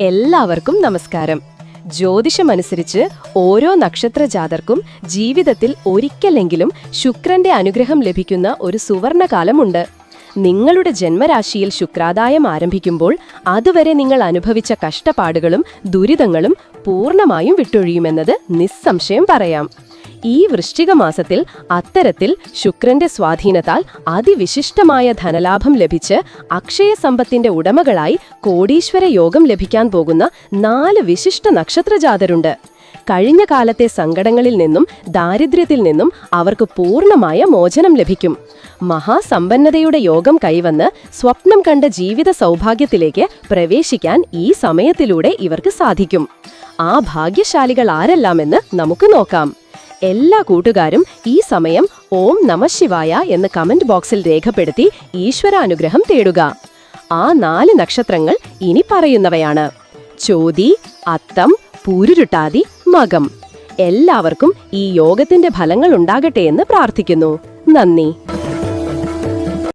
എല്ലാവർക്കും നമസ്കാരം. ജ്യോതിഷമനുസരിച്ച് ഓരോ നക്ഷത്ര ജാതർക്കും ജീവിതത്തിൽ ഒരിക്കലെങ്കിലും ശുക്രന്റെ അനുഗ്രഹം ലഭിക്കുന്ന ഒരു സുവർണകാലമുണ്ട്. നിങ്ങളുടെ ജന്മരാശിയിൽ ശുക്രാദായം ആരംഭിക്കുമ്പോൾ അതുവരെ നിങ്ങൾ അനുഭവിച്ച കഷ്ടപ്പാടുകളും ദുരിതങ്ങളും പൂർണമായും വിട്ടൊഴിയുമെന്നത് നിസ്സംശയം പറയാം. ഈ വൃശ്ചിക മാസത്തിൽ അത്തരത്തിൽ ശുക്രന്റെ സ്വാധീനത്താൽ അതിവിശിഷ്ടമായ ധനലാഭം ലഭിച്ച് അക്ഷയ സമ്പത്തിന്റെ ഉടമകളായി കോടീശ്വര യോഗം ലഭിക്കാൻ പോകുന്ന നാല് വിശിഷ്ട നക്ഷത്രജാതരുണ്ട്. കഴിഞ്ഞ കാലത്തെ സങ്കടങ്ങളിൽ നിന്നും ദാരിദ്ര്യത്തിൽ നിന്നും അവർക്ക് പൂർണമായ മോചനം ലഭിക്കും. മഹാസമ്പന്നതയുടെ യോഗം കൈവന്ന് സ്വപ്നം കണ്ട ജീവിത സൗഭാഗ്യത്തിലേക്ക് പ്രവേശിക്കാൻ ഈ സമയത്തിലൂടെ ഇവർക്ക് സാധിക്കും. ആ ഭാഗ്യശാലികൾ ആരെല്ലാമെന്ന് നമുക്ക് നോക്കാം. എല്ലാ കൂട്ടുകാരും ഈ സമയം ഓം നമശിവായ എന്ന് കമന്റ് ബോക്സിൽ രേഖപ്പെടുത്തി ഈശ്വരാനുഗ്രഹം തേടുക. ആ നാല് നക്ഷത്രങ്ങൾ ഇനി പറയുന്നവയാണ്. ചോതി അത്തം പൂരുരുട്ടാതി മകം. എല്ലാവർക്കും ഈ യോഗത്തിന്റെ ഫലങ്ങൾ ഉണ്ടാകട്ടെ എന്ന് പ്രാർത്ഥിക്കുന്നു. നന്ദി.